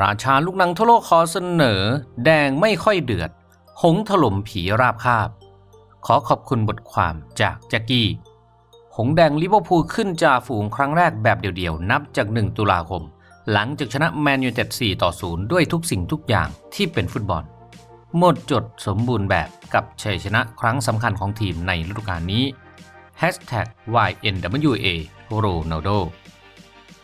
ราชาลูกนังทั่วโลกขอเสนอ แดงไม่ค่อยเดือด หงถล่มผีราบคาบ ขอขอบคุณบทความจากแจ็กกี้ หงแดงลิเวอร์พูลขึ้นจ่าฝูงครั้งแรกแบบเดี่ยวๆ นับจาก 1 ตุลาคม หลังจากชนะแมนยูเต็ด4ต่อ 0 ด้วยทุกสิ่งทุกอย่างที่เป็นฟุตบอล หมดจดสมบูรณ์แบบกับชัยชนะครั้งสำคัญของทีมในฤดูกาลนี้ YNWA Ronaldo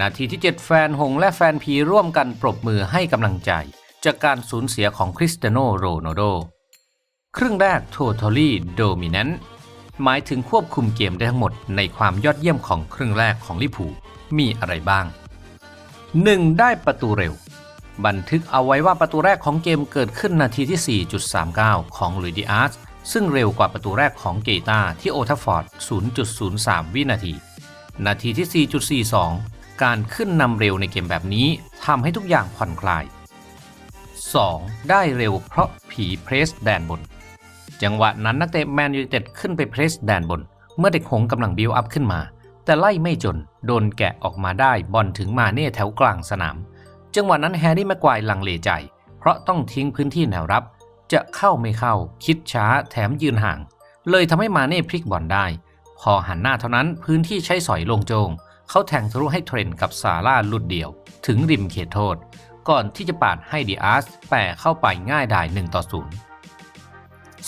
นาทีที่ 7 แฟนหงและแฟนพีร่วมกันปรบมือให้กำลังใจ จากการสูญเสียของคริสเตียโนโรนัลโด ครึ่งแรก totally dominant หมายถึงควบคุมเกมได้ทั้งหมดในความยอดเยี่ยมของครึ่งแรกของลิพูมีอะไรบ้าง 1. ได้ประตูเร็ว บันทึกเอาไว้ว่าประตูแรกของเกมเกิดขึ้นนาทีที่ 4.39 ของลุยดิอาร์สซึ่งเร็วกว่าประตูแรกของเกตาที่โอทัฟฟอร์ด 0.03 วินาที นาทีที่ 4.42 การขึ้นนำเร็วในเกมแบบนี้ทำให้ทุกอย่างผ่อนคลาย 2. ได้เร็วเพราะผีเพรสแดนบน จังหวะนั้นนักเตะแมนยูเต็ดขึ้นไปเพรสแดนบน เมื่อเด็กหงกำลังบิวอัพขึ้นมา แต่ไล่ไม่จน โดนแกะออกมาได้บอลถึงมาเน่แถวกลางสนาม จังหวะนั้นแฮร์รี่แม็กควายลังเลใจ เพราะต้องทิ้งพื้นที่แนวรับ จะเข้าไม่เข้า คิดช้าแถมยืนห่าง เลยทำให้มาเน่พลิกบอลได้ พอหันหน้าเท่านั้นพื้นที่ใช้สอยลงโจง เขาแทงทะลุให้เทรนกับซาร่าหลุดเดี่ยว ถึงริมเขตโทษ ก่อนที่จะปาดให้ดีอาร์สแปะเข้าไปง่ายดาย1ต่อ0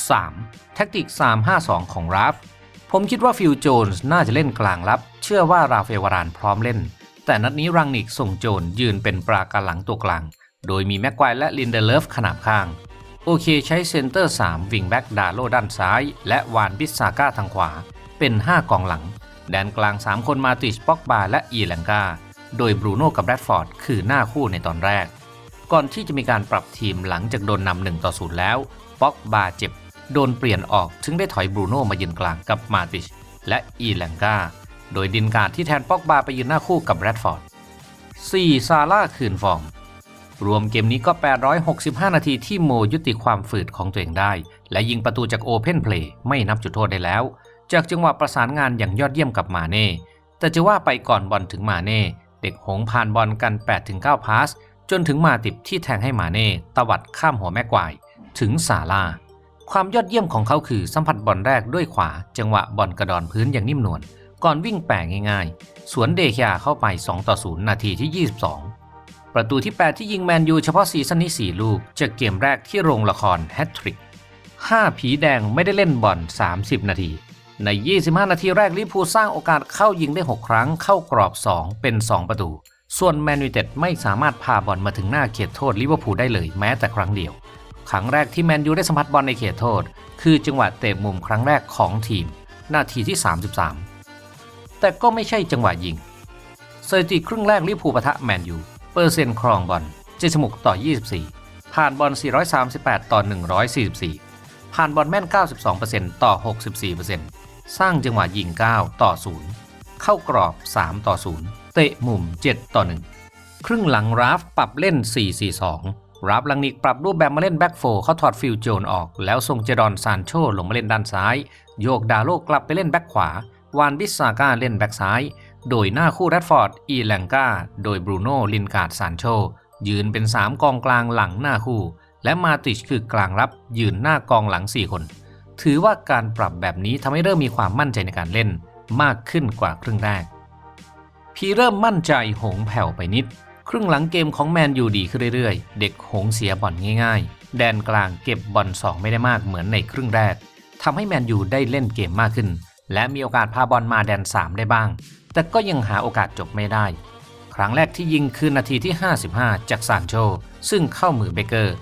3. แท็กติก 352 ของราฟ ผมคิดว่าฟิลโจนส์น่าจะเล่นกลางรับ เชื่อว่าราเฟลวารานพร้อมเล่น แต่นัดนี้รังนิกส่งโจนยืนเป็นปราการหลังตัวกลาง โดยมีแม็กควายและลินเดเลฟขนาบข้างโอเคใช้เซนเตอร์ 3 วิงแบ็กดาโลด้านซ้าย และวานบิสซาก้าทางขวา เป็น 5 กองหลัง แดนกลาง 3 คนมาติชป็อกบาและอีแลงกา โดยบรูโน่กับแรดฟอร์ดคือหน้าคู่ในตอนแรก ก่อนที่จะมีการปรับทีมหลังจากโดนนำ1ต่อ0แล้วป็อกบาเจ็บ โดนเปลี่ยนออกถึงได้ถอยบรูโน่มายืนกลางกับมาติชและอีแลงกา โดยดินการที่แทนป็อกบาไปยืนหน้าคู่กับแรดฟอร์ด 4. ซาร่าคืนฟอร์ม รวมเกมนี้ก็ 865 นาทีที่โมยุติความฝืดของตัวเองได้ และยิงประตูจากโอเพนเพลย์ไม่นับจุดโทษได้แล้ว จากจังหวะประสานงานอย่างยอดเยี่ยมกับมาเน่ แต่จะว่าไปก่อนบอลถึงมาเน่ เด็กหงผ่านบอลกัน 8-9 พาส จนถึงมาติบที่แทงให้มาเน่ตวัดข้ามหัวแม่กวายถึงซาลา ความยอดเยี่ยมของเขาคือสัมผัสบอลแรกด้วยขวา จังหวะบอลกระดอนพื้นอย่างนิ่มนวลก่อนวิ่งแปะง่ายๆ สวนเดคยาเข้าไป 2 ต่อ 0 นาทีที่ 22 ประตูที่ 8 ที่ยิงแมนยูเฉพาะซีซั่นนี้ 4 ลูก จากเกมแรกที่โรงละครแฮตทริก 5 ผีแดงไม่ได้เล่นบอล 30 นาที ใน 25 นาทีแรกลิพูสร้างโอกาสเข้ายิงได้ 6 ครั้ง เข้ากรอบ 2 เป็น 2 ประตู ส่วนแมนยูเต็ดไม่สามารถพาบอลมาถึงหน้าเขตโทษลิเวอร์พูลได้เลยแม้แต่ครั้งเดียว ครั้งแรกที่แมนยูได้สัมผัสบอลในเขตโทษ คือจังหวะเตะมุมครั้งแรกของทีม นาทีที่ 33 แต่ก็ไม่ใช่จังหวะยิงสถิติครึ่งแรกลิพูปะทะแมนยู เปอร์เซ็นต์ครองบอล76ต่อ 24 ผ่านบอล 438 ต่อ 144 ผ่านบอลแม่น 92%ต่อ 64% สร้างจังหวะยิง 9 ต่อ 0 เข้ากรอบ 3 ต่อ 0 เตะมุม 7 ต่อ 1 ครึ่งหลังราฟปรับเล่น 4-4-2 ราฟลังนิกปรับรูปแบบมาเล่นแบ็กโฟเขาถอดฟิลโจนออก แล้วส่งเจดอนซานโชลงมาเล่นด้านซ้าย โยกดาโลกลับไปเล่นแบ็กขวา วานบิสซาก้าเล่นแบ็กซ้าย โดยหน้าคู่แรดฟอร์ด อีแลงกาโดยบรูโน่ลินการ์ดซานโชยืนเป็น 3 กองกลางหลังหน้าคู่ และมาติชคือกลางรับยืนหน้ากองหลัง 4 คน ถือว่าการปรับแบบนี้ทำให้เริ่มมีความมั่นใจในการเล่นมากขึ้นกว่าครึ่งแรก พีเริ่มมั่นใจหงแผ่วไปนิด ครึ่งหลังเกมของแมนยูดีขึ้นเรื่อยๆ เด็กหงเสียบอลง่ายๆ แดนกลางเก็บบอลสองไม่ได้มากเหมือนในครึ่งแรกทำให้แมนยูได้เล่นเกมมากขึ้น และมีโอกาสพาบอลมาแดน 3 ได้บ้าง แต่ก็ยังหาโอกาสจบไม่ได้ ครั้งแรกที่ยิงคือนาทีที่ 55 จากซานโช ซึ่งเข้ามือเบเกอร์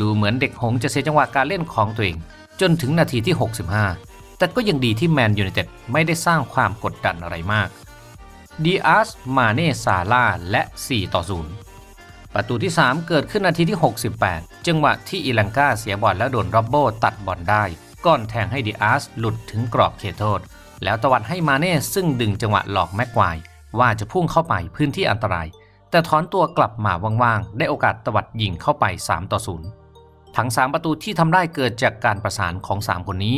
ดูเหมือนเด็กหงจะเสียจังหวะการเล่นของตัวเอง จนถึงนาทีที่ 65 แต่ก็ยังดีที่แมนยูไนเต็ดไม่ได้สร้างความกดดันอะไรมากดีอาร์สมาเน่ซาร่าและ 4 ต่อ 0 ประตูที่ 3 เกิดขึ้นนาทีที่ 68 จังหวะที่อีลังกาเสียบอลแล้วโดนร็อบโบตัดบอลได้ก่อนแทงให้ดีอาร์สหลุดถึงกรอบเขตโทษ แล้วตวัดให้มาเน่ซึ่งดึงจังหวะหลอกแม็กควายว่าจะพุ่งเข้าไปพื้นที่อันตราย แต่ถอนตัวกลับมาว่างๆ ได้โอกาสตวัดยิงเข้าไป 3 ต่อ 0 ทั้ง 3 ประตูที่ทำได้เกิดจากการประสานของ 3 คนนี้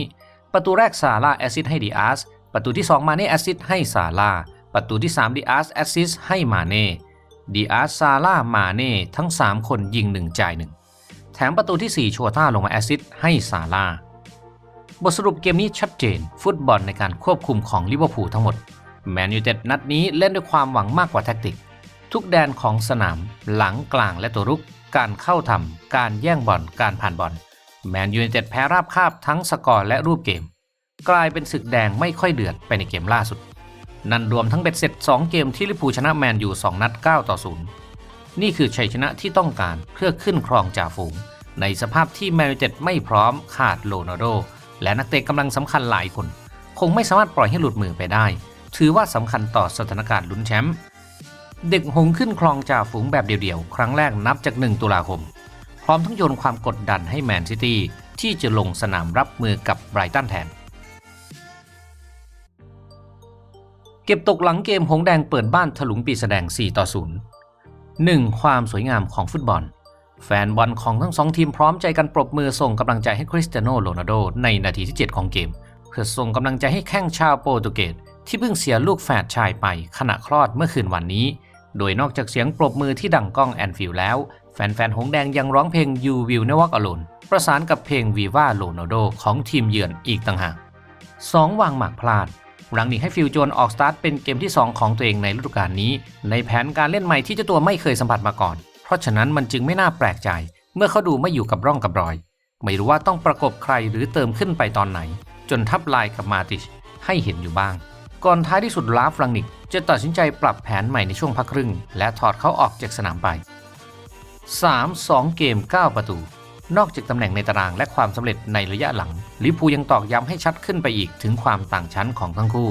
ประตูแรกซาร่าแอซิสให้ดีอาร์สประตูที่ 2 มาเน่แอซิสให้ซาร่าประตูที่3ดีอาร์สแอซิสให้มาเน่ดีอาร์ซาล่ามาเน่ทั้ง 3 คนยิง 1 จ่าย 1 แถมประตูที่ 4 ชัวต้าลงมาแอซิสให้ซาล่าบทสรุปเกมนี้ชัดเจน ฟุตบอลในการควบคุมของลิเวอร์พูลทั้งหมดแมนยูเต็ดนัดนี้เล่นด้วยความหวังมากกว่าแท็กติก ทุกแดนของสนามหลังกลางและตัวรุก การเข้าทำการแย่งบอล การผ่านบอล แมนยูเต็ดแพ้ราบคาบทั้งสกอร์และรูปเกม กลายเป็นศึกแดงไม่ค่อยเดือดไปในเกมล่าสุด นั่นรวมทั้งเบ็ดเสร็จ 2 เกมที่ลิเวอร์พูชนะแมนยู 2 นัด 9 ต่อ 0 นี่คือชัยชนะที่ต้องการเพื่อขึ้นครองจ่าฝูง ในสภาพที่แมนยูเต็ดไม่พร้อมขาดโรนัลโด และนักเตะกำลังสำคัญหลายคน คงไม่สามารถปล่อยให้หลุดมือไปได้ ถือว่าสำคัญต่อสถานการณ์ลุ้นแชมป์ เด็กหงขึ้นครองจ่าฝูงแบบเดี่ยวๆ ครั้งแรกนับจาก 1 ตุลาคม พร้อมทั้งโยนความกดดันให้แมนซิตี้ที่จะลงสนามรับมือกับไบรตันแทน เก็บตกหลังเกมหงแดงเปิดบ้านถลุงปีแสดง 4 ต่อ 0 1. ความสวยงามของฟุตบอล แฟนบอลของทั้งสองทีมพร้อมใจกันปรบมือส่งกำลังใจให้คริสเตียโนโรนัลโดในนาทีที่ 7 ของเกม เพื่อส่งกำลังใจให้แข้งชาวโปรตุเกสที่เพิ่งเสียลูกแฝดชายไปขณะคลอดเมื่อคืนวันนี้ โดยนอกจากเสียงปรบมือที่ดังก้องแอนฟิลแล้ว แฟนๆ หงแดงยังร้องเพลง You Will Never Walk Alone ประสานกับเพลง Viva Ronaldo ของทีมเยือนอีกต่างหาก 2. วางหมากพลาดรังนี้ให้ฟิลโจนออกสตาร์ทเป็นเกมที่ 2 ของตัวเองในฤดูกาลนี้ ในแผนการเล่นใหม่ที่เจ้าตัวไม่เคยสัมผัสมาก่อน เพราะฉะนั้นมันจึงไม่น่าแปลกใจ เมื่อเขาดูไม่อยู่กับร่องกับรอย ไม่รู้ว่าต้องประกบใครหรือเติมขึ้นไปตอนไหน จนทับลายกับมาติชให้เห็นอยู่บ้าง ก่อนท้ายที่สุดลาฟรังนิกจะตัดสินใจปรับแผนใหม่ในช่วงพักครึ่ง และถอดเขาออกจากสนามไป 3. 2 เกม 9 ประตู นอกจากตำแหน่งในตารางและความสำเร็จในระยะหลัง ลิพูยังตอกย้ำให้ชัดขึ้นไปอีกถึงความต่างชั้นของทั้งคู่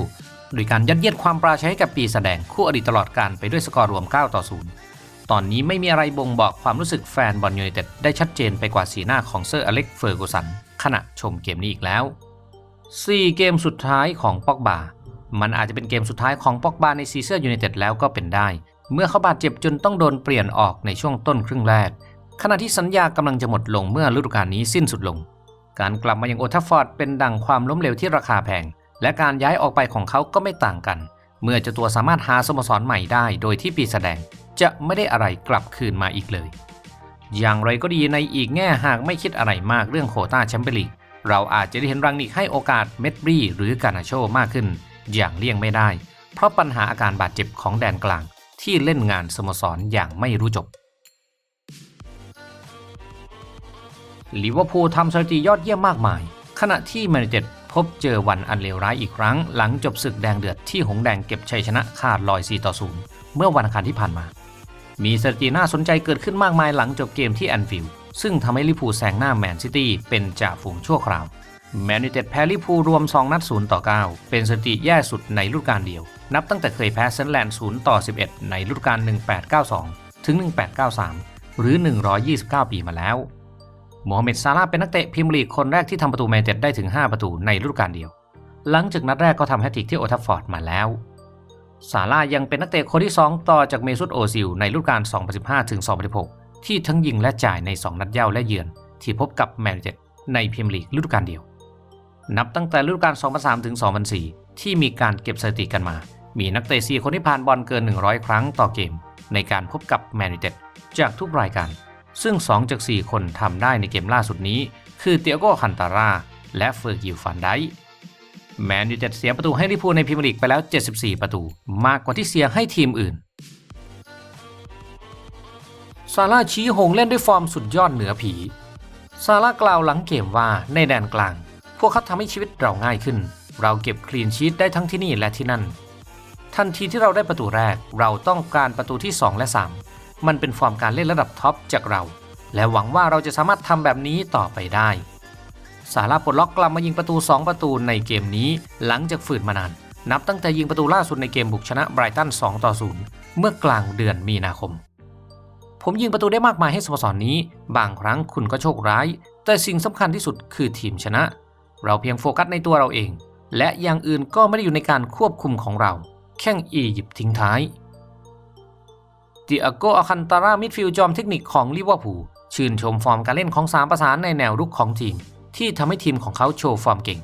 โดยการยัดเยียดความปราชัยให้กับปีแสดงคู่อดีตตลอดการไปด้วยสกอร์รวม 9 ต่อ 0 ตอนนี้ไม่มีอะไรบ่งบอกความรู้สึกแฟนบอลยูไนเต็ดได้ชัดเจนไปกว่าสีหน้าของเซอร์อเล็กเฟอร์กูสันขณะชมเกมนี้อีกแล้ว 4 เกมสุดท้ายของปอกบา มันอาจจะเป็นเกมสุดท้ายของป็อกบาในซีเซอร์ยูไนเต็ดแล้วก็เป็นได้ เมื่อเขาบาดเจ็บจนต้องโดนเปลี่ยนออกในช่วงต้นครึ่งแรก ขณะที่สัญญากำลังจะหมดลงเมื่อฤดูกาลนี้สิ้นสุดลง การกลับมาอยังโอทัฟฟอร์ดเป็นดังความล้มเหลวที่ราคาแพง และการย้ายออกไปของเขาก็ไม่ต่างกัน เมื่อเจ้าตัวสามารถหาสโมสรใหม่ได้ โดยที่ปีแสดงจะไม่ได้อะไรกลับคืนมาอีกเลย อย่างไรก็ดีในอีกแง่หากไม่คิดอะไรมากเรื่องโคต้าแชมเปี้ยนลีกเราอาจจะได้เห็นรังนิกให้โอกาสเมดบรีหรือกานาโชมากขึ้น อย่างเลี่ยงไม่ได้ เพราะปัญหาอาการบาดเจ็บของแดนกลางที่เล่นงานสโมสรอย่างไม่รู้จบลิเวอร์พูลทำสถิติยอดเยี่ยมมากมาย ขณะที่แมนยูเต็ดพบเจอวันอันเลวร้ายอีกครั้ง หลังจบศึกแดงเดือดที่หงแดงเก็บชัยชนะขาดลอย 4 ต่อ 0 เมื่อวันอังคารที่ผ่านมา มีสถิติน่าสนใจเกิดขึ้นมากมายหลังจบเกมที่แอนฟิลด์ซึ่งทำให้ลิเวอร์พูลแซงหน้าแมนซิตี้เป็นจ่าฝูงชั่วคราว แมนยูเต็ดแพ้ลิพูรวม 2 นัด 0 ต่อ 9 เป็นสถิติแย่สุดในฤดูกาลเดียว นับตั้งแต่เคยแพ้เซนแลนด์ 0 ต่อ 11 ในฤดูกาล 1892 ถึง 1893 หรือ 129 ปีมาแล้วโมฮัมเหม็ดซาลาเป็นนักเตะพรีเมียร์ลีกคนแรกที่ทำประตูแมนยูเต็ดได้ถึง 5 ประตูในฤดูกาลเดียว หลังจากนัดแรกก็ทำแฮตทริกที่โอทัฟฟอร์ดมาแล้ว ซาลายังเป็นนักเตะคนที่ 2 ต่อจากเมซุตโอซิลในฤดูกาล 2015ถึง2016 ที่ทั้งยิงและจ่ายใน 2 นัดเย้าและเยือน ที่พบกับแมนยูเต็ดในพรีเมียร์ลีกฤดูกาลเดียว นับตั้งแต่ฤดูกาล 2003 ถึง 2004 ที่มีการเก็บสถิติกันมา มีนักเตะ4คนที่ผ่านบอลเกิน 100 ครั้งต่อเกม ในการพบกับแมนยูเต็ดจากทุกรายการ ซึ่ง 2 จาก 4 คนทำได้ในเกมล่าสุดนี้ คือเตียโก้คันตารา และเฟอร์กิลฟันไดแมนยูเต็ดเสียประตูให้ลิเวอร์พูในพรีเมียร์ลีกไปแล้ว 74 ประตู มากกว่าที่เสียให้ทีมอื่น ซาร่าชี้หงเล่นด้วยฟอร์มสุดยอดเหนือผี ซาร่ากล่าวหลังเกมว่าในแดนกลาง พวกเขาทำให้ชีวิตเราง่ายขึ้น เราเก็บคลีนชีตได้ทั้งที่นี่และที่นั่น ทันทีที่เราได้ประตูแรก เราต้องการประตูที่ 2 และ 3 มันเป็นฟอร์มการเล่นระดับท็อปจากเรา และหวังว่าเราจะสามารถทำแบบนี้ต่อไปได้ซาร่าปลดล็อกกลับมายิงประตู 2 ประตูในเกมนี้ หลังจากฝืนมานาน นับตั้งแต่ยิงประตูล่าสุดในเกมบุกชนะไบรตัน 2 ต่อ 0 เมื่อกลางเดือนมีนาคม ผมยิงประตูได้มากมายให้สโมสรนนี้ บางครั้งคุณก็โชคร้าย แต่สิ่งสำคัญที่สุดคือทีมชนะ เราเพียงโฟกัสในตัวเราเอง และอย่างอื่นก็ไม่ได้อยู่ในการควบคุมของเรา แข่งอียิปต์ทิ้งท้ายดิอาโกอาคันตารามิดฟิลด์จอมเทคนิคของลิเวอร์พูลชื่นชมฟอร์มการเล่นของสามประสานในแนวรุกของทีม ที่ทำให้ทีมของเขาโชว์ฟอร์มเก่ง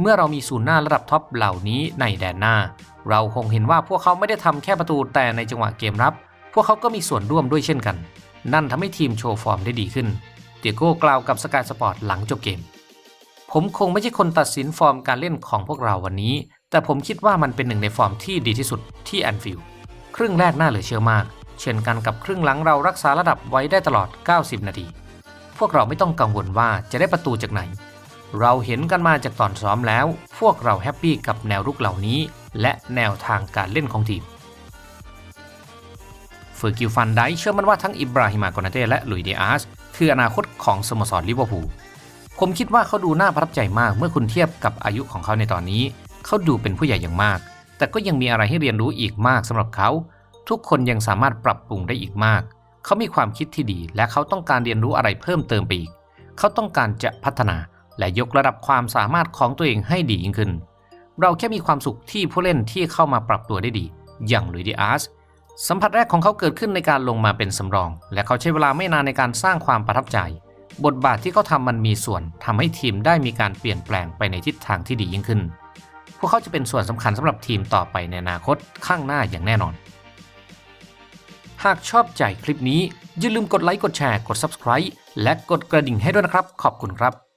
เมื่อเรามีศูนย์หน้าระดับท็อปเหล่านี้ในแดนหน้า เราคงเห็นว่าพวกเขาไม่ได้ทำแค่ประตูแต่ในจังหวะเกมรับ พวกเขาก็มีส่วนร่วมด้วยเช่นกัน นั่นทำให้ทีมโชว์ฟอร์มได้ดีขึ้น เตียโก้กล่าวกับสกายสปอร์ตหลังจบเกม ผมคงไม่ใช่คนตัดสินฟอร์มการเล่นของพวกเราวันนี้ แต่ผมคิดว่ามันเป็นหนึ่งในฟอร์มที่ดีที่สุดที่แอนฟิลด์ครึ่งแรกน่าเหลือเชื่อมาก เช่นกันกับครึ่งหลังเรารักษาระดับไว้ได้ตลอด 90 นาที พวกเราไม่ต้องกังวลว่าจะได้ประตูจากไหน เราเห็นกันมาจากตอนซ้อมแล้ว พวกเราแฮปปี้กับแนวรุกเหล่านี้ และแนวทางการเล่นของทีมเฟอร์กิลฟันไดเชื่อมั่นว่าทั้งอิบราฮิมากอนาเต้และลุยเดียสคืออนาคตของสโมสรลิเวอร์พูล ผมคิดว่าเขาดูน่าประทับใจมากเมื่อคุณเทียบกับอายุของเขาในตอนนี้ เขาดูเป็นผู้ใหญ่อย่างมาก แต่ก็ยังมีอะไรให้เรียนรู้อีกมากสำหรับเขา ทุกคนยังสามารถปรับปรุงได้อีกมาก เขามีความคิดที่ดี และเขาต้องการเรียนรู้อะไรเพิ่มเติมไปอีก เขาต้องการจะพัฒนาและยกระดับความสามารถของตัวเองให้ดียิ่งขึ้น เราแค่มีความสุขที่ผู้เล่นที่เข้ามาปรับตัวได้ดี อย่างลุยดิอาสสัมผัสแรกของเขาเกิดขึ้นในการลงมาเป็นสำรอง และเขาใช้เวลาไม่นานในการสร้างความประทับใจ บทบาทที่เขาทำมันมีส่วนทำให้ทีมได้มีการเปลี่ยนแปลงไปในทิศทางที่ดียิ่งขึ้น พวกเขาจะเป็นส่วนสำคัญสำหรับทีมต่อไปในอนาคตข้างหน้าอย่างแน่นอน หากชอบใจคลิปนี้อย่าลืมกดไลค์กดแชร์กด Subscribe และกดกระดิ่งให้ด้วยนะครับ ขอบคุณครับ